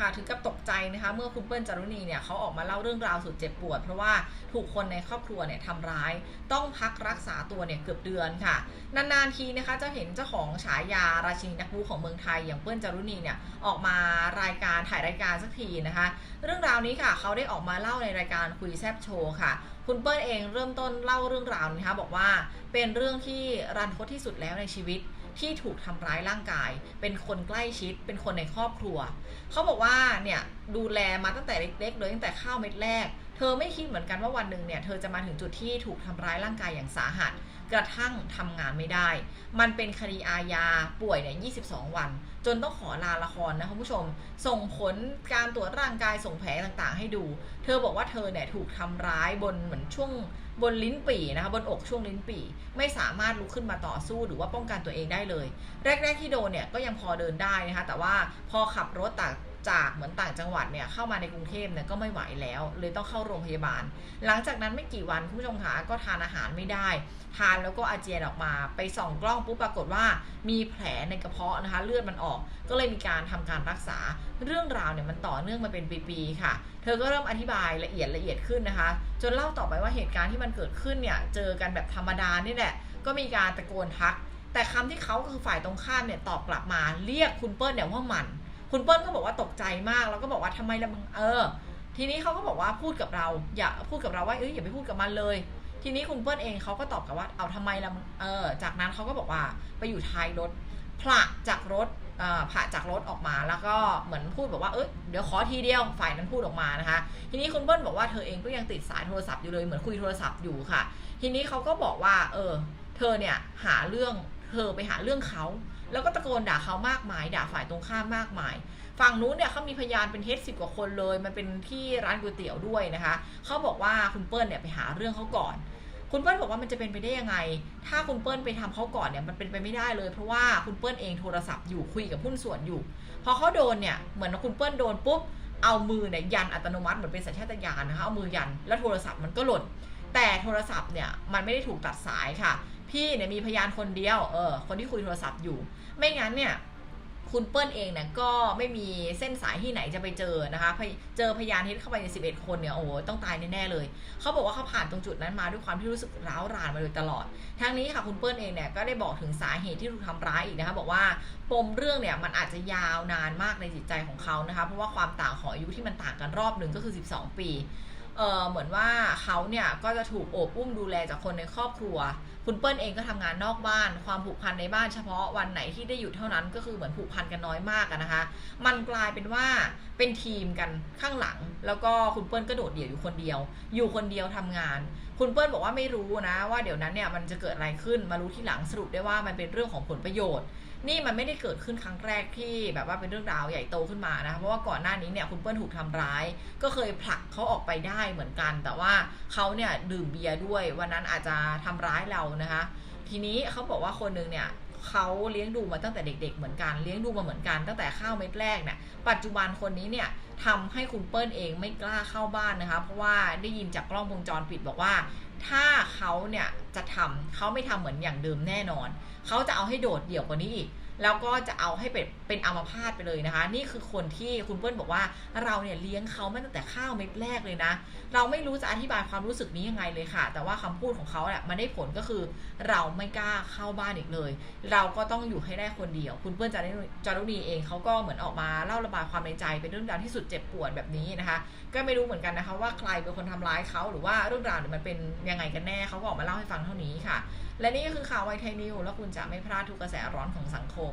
ค่ะถึงกับตกใจนะคะ เมื่อคุณเปิ้ลจารุณีเนี่ยเขาออกมาเล่าเรื่องราวสุดเจ็บปวด เพราะว่าถูกคนในครอบครัวเนี่ยทำร้าย ต้องพักรักษาตัวเนี่ยเกือบเดือนค่ะ นานๆทีนะคะจะเห็นเจ้าของฉายาราชินีนักบูของเมืองไทย อย่างเปิ้ลจารุณีเนี่ยออกมารายการถ่ายรายการสักทีนะคะ เรื่องราวนี้ค่ะเขาได้ออกมาเล่าในรายการคุยแซบโชว์ค่ะคุณเปิ้ลเองเริ่มต้นเล่าเรื่องราวนะคะบอกว่าเป็นเรื่องที่รันทดที่สุดแล้วในชีวิต ที่ถูกทำร้ายร่างกาย เป็นคนใกล้ชิด เป็นคนในครอบครัว เขาบอกว่าเนี่ยดูแลมาตั้งแต่เล็กๆเลยตั้งแต่ข้าวเม็ดแรก เธอไม่คิดเหมือนกันว่าวันหนึ่งเนี่ยเธอจะมาถึงจุดที่ถูกทำร้ายร่างกายอย่างสาหัส กระทั่งทำงานไม่ได้ มันเป็นคดีอาญาป่วยเนี่ย22 วัน จนต้องขอลาละครนะคุณผู้ชม ส่งผลการตรวจร่างกายส่งแผลต่างๆ ให้ดู เธอบอกว่าเธอเนี่ยถูกทำร้ายบนเหมือนช่วงบนลิ้นปี่นะคะบนอกช่วงลิ้นปี่ไม่สามารถลุกขึ้นมาต่อสู้หรือว่าป้องกันตัวเองได้เลย แรก ๆที่โดนเนี่ยก็ยังพอเดินได้นะคะแต่ว่าพอขับรถต่าง จากเหมือนต่างจังหวัดเนี่ยเข้ามาในกรุงเทพเนี่ยก็ไม่ไหวแล้ว เลยต้องเข้าโรงพยาบาล หลังจากนั้นไม่กี่วันคุณผู้ชมคะก็ทานอาหารไม่ได้ ทานแล้วก็อาเจียนออกมา ไปส่องกล้องปุ๊บปรากฏว่ามีแผลในกระเพาะนะคะ เลือดมันออก ก็เลยมีการทำการรักษาเรื่องราวเนี่ยมันต่อเนื่องมาเป็นปีๆค่ะ เธอก็เริ่มอธิบายละเอียดละเอียดขึ้นนะคะ จนเล่าต่อไปว่าเหตุการณ์ที่มันเกิดขึ้นเนี่ยเจอกันแบบธรรมดานี่แหละก็มีการตะโกนทัก แต่คำที่เขาคือฝ่ายตรงข้ามเนี่ยตอบกลับมาเรียกคุณเปิ้ลเนี่ยว่ามัน คุณเปิ้ลก็บอกว่าตกใจมากแล้วก็บอกว่าทำไมละมึงเออ ทีนี้เขาก็บอกว่าพูดกับเรา อย่าพูดกับเราว่าเอ้ยอย่าไปพูดกับมันเลย ทีนี้คุณเปิ้ลเองเขาก็ตอบกลับว่าเอาทำไมละมึงเออ จากนั้นเขาก็บอกว่าไปอยู่ท้ายรถผละจากรถเอ่อผละจากรถออกมาแล้วก็เหมือนพูดบอกว่าเอ้ยเดี๋ยวขอทีเดียวฝ่ายนั้นพูดออกมานะคะ ทีนี้คุณเปิ้ลบอกว่าเธอเองก็ยังติดสายโทรศัพท์อยู่เลยเหมือนคุยโทรศัพท์อยู่ค่ะ ทีนี้เขาก็บอกว่า เออ เธอเนี่ยหาเรื่องเธอไปหาเรื่องเขา แล้วก็ตะโกนด่าเขามากมาย ด่าฝ่ายตรงข้ามมากมาย ฝั่งนู้นเนี่ยเขามีพยานเป็นเฮดสิบกว่าคนเลย มันเป็นที่ร้านก๋วยเตี๋ยวด้วยนะคะเขาบอกว่าคุณเปิ้ลเนี่ยไปหาเรื่องเขาก่อน คุณเปิ้ลบอกว่ามันจะเป็นไปได้ยังไง ถ้าคุณเปิ้ลไปทำเขาก่อนเนี่ยมันเป็นไปไม่ได้เลย เพราะว่าคุณเปิ้ลเองโทรศัพท์อยู่คุยกับหุ้นส่วนอยู่ พอเขาโดนเนี่ยเหมือนคุณเปิ้ลโดนปุ๊บเอามือเนี่ยยันอัตโนมัติเหมือนเป็นสัญชาตญาณนะคะเอามือยันแล้วโทรศัพท์มันก็หล่นแต่โทรศัพท์เนี่ยมันไม่ได้ถูกตัดสายค่ะ พี่เนี่ยมีพยานคนเดียวเออคนที่คุยโทรศัพท์อยู่ ไม่งั้นเนี่ยคุณเปิ้ลเองเนี่ยก็ไม่มีเส้นสายที่ไหนจะไปเจอนะคะพยเจอพยานเท็จเข้าไปใน 11 คนเนี่ยโอ้โหต้องตายแน่ๆเลย เขาบอกว่าเขาผ่านตรงจุดนั้นมาด้วยความที่รู้สึกร้าวรานมาโดยตลอด ทั้งนี้ค่ะคุณเปิ้ลเองเนี่ยก็ได้บอกถึงสาเหตุที่ถูกทำร้ายอีกนะคะบอกว่าปมเรื่องเนี่ยมันอาจจะยาวนานมากในจิตใจของเขานะคะ เพราะว่าความต่างของอายุที่มันต่างกันรอบหนึ่งก็คือ 12 ปี เออเหมือนว่าเขาเนี่ยก็จะถูกโอบอุ้มดูแลจากคนในครอบครัว คุณเปิ้ลเองก็ทำงานนอกบ้าน ความผูกพันในบ้านเฉพาะวันไหนที่ได้หยุดเท่านั้นก็คือเหมือนผูกพันกันน้อยมากนะคะ มันกลายเป็นว่าเป็นทีมกันข้างหลัง แล้วก็คุณเปิ้ลก็โดดเดี่ยวอยู่คนเดียว อยู่คนเดียวทำงานคุณเปิ้ลบอกว่าไม่รู้นะว่าเดี๋ยวนั้นเนี่ยมันจะเกิดอะไรขึ้นมารู้ที่หลังสรุปได้ว่ามันเป็นเรื่องของผลประโยชน์ นี่มันไม่ได้เกิดขึ้นครั้งแรกที่แบบว่าเป็นเรื่องราวใหญ่โตขึ้นมานะคะเพราะว่าก่อนหน้านี้เนี่ยคุณเปิ้ลถูกทำร้าย ก็เคยผลักเขาออกไปได้เหมือนกัน แต่ว่าเขาเนี่ยดื่มเบียร์ด้วยวันนั้นอาจจะทำร้ายเรานะคะ ทีนี้เขาบอกว่าคนหนึ่งเนี่ย เขาเลี้ยงดูมาตั้งแต่เด็ก ๆ เหมือนกันเลี้ยงดูมาเหมือนกันตั้งแต่ข้าวเม็ดแรกเนี่ยปัจจุบันคนนี้เนี่ยทำให้คุณเปิ้ลเองไม่กล้าเข้าบ้านนะคะ เพราะว่าได้ยินจากกล้องวงจรปิดบอกว่า ถ้าเขาเนี่ยจะทำเขาไม่ทำเหมือนอย่างเดิมแน่นอน เขาจะเอาให้โดดเดี่ยวกว่านี้อีก แล้วก็จะเอาให้เป็นเป็นอัมพาตไปเลยนะคะ นี่คือคนที่คุณเปิ้ลบอกว่าเราเนี่ยเลี้ยงเขามาตั้งแต่ข้าวเม็ดแรกเลยนะ เราไม่รู้จะอธิบายความรู้สึกนี้ยังไงเลยค่ะ แต่ว่าคำพูดของเขาเนี่ยมันได้ผลก็คือ เราไม่กล้าเข้าบ้านอีกเลย เราก็ต้องอยู่ให้ได้คนเดียว คุณเปิ้ลจารุณีจารุณีเองเขาก็เหมือนออกมาเล่าระบายความในใจเป็นเรื่องราวที่สุดเจ็บปวดแบบนี้นะคะ ก็ไม่รู้เหมือนกันนะคะ ว่าใครเป็นคนทำร้ายเขาหรือว่าเรื่องราวเนี่ยมันเป็นยังไงกันแน่เขาก็ออกมาเล่าให้ฟังเท่านี้ค่ะ และนี่ก็คือข่าวไวไทยนิวแล้วคุณจะไม่พลาดทุกกระแสร้อนของสังคม